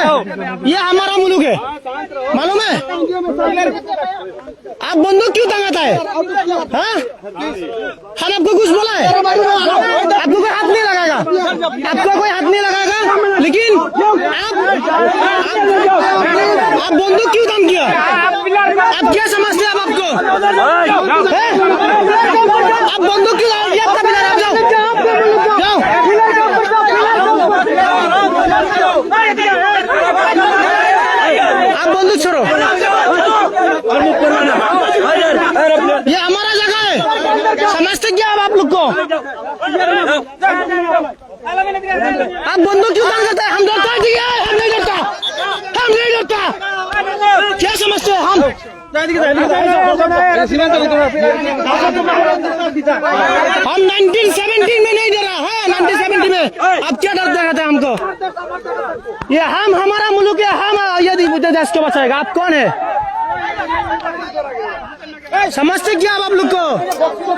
है ये हमारा मुलुक है मालूम है आप बंदूक क्यों तंगाता है हाँ हम आपको कुछ बोला है आपको कोई हाथ नहीं लगाएगा आपको कोई हाथ नहीं लगाएगा लेकिन आप आप बंदूक क्यों तंग किया आप क्या समझते हैं आपको आप बंदूक क्यों करो ये हमारा जगह है समझते क्या आप लोग को आप बंदूक क्यों बंद करते हैं हम देता है हम नहीं देता हम नहीं देता क्या समझते हो हम हम नाइनटीन सेवेंटी में नहीं दे रहा है नाइनटीन सेवेंटी में अब क्या हमको तो। ये हम हमारा मुल्क है हम यदि देश को बचाएगा आप कौन है समझते क्या आप लोग को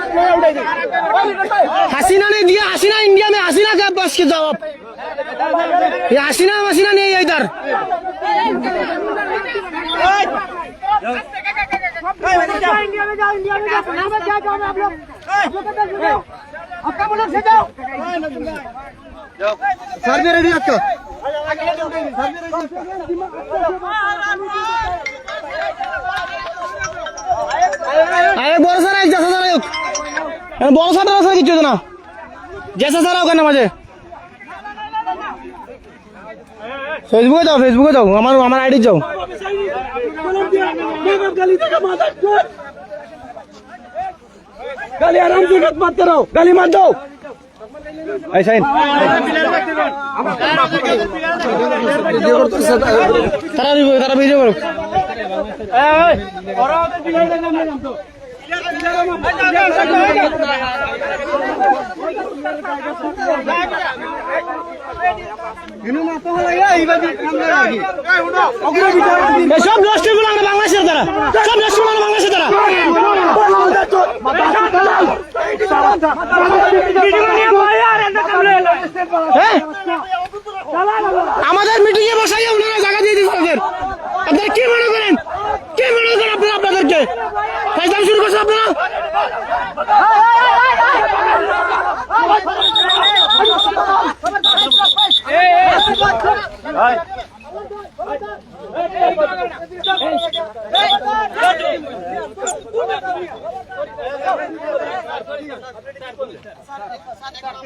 हसीना ने दिया हसीना इंडिया में हसीना का बस के जवाब ये हसीना वसीना नहीं है इधर तो इंडिया में जाओ इंडिया में जाओ तो आप लोग आपका मुल्क से जाओ सर भी रेडी आपका কিছু না জেসা স্যার হোক না মাঝে ফেসবুকে যাও ফেসবুকে যাও আমার আমার আইডি যাও গালি আরাম সুনত মারতে রও গালি মার দাও এই তারা সব নষ্ট বাংলাদেশের দ্বারা আমাদের মিটিং এ বসাই ওনারা জায়গা দিয়ে দিচ্ছে আমাদের আপনারা কি মনে করেন কি মনে করেন আপনারা আপনাদেরকে ফাইজাম শুরু করছেন আপনারা Hey! ਸਰ ਸਰ ਸਾਡੇ ਕੋਲ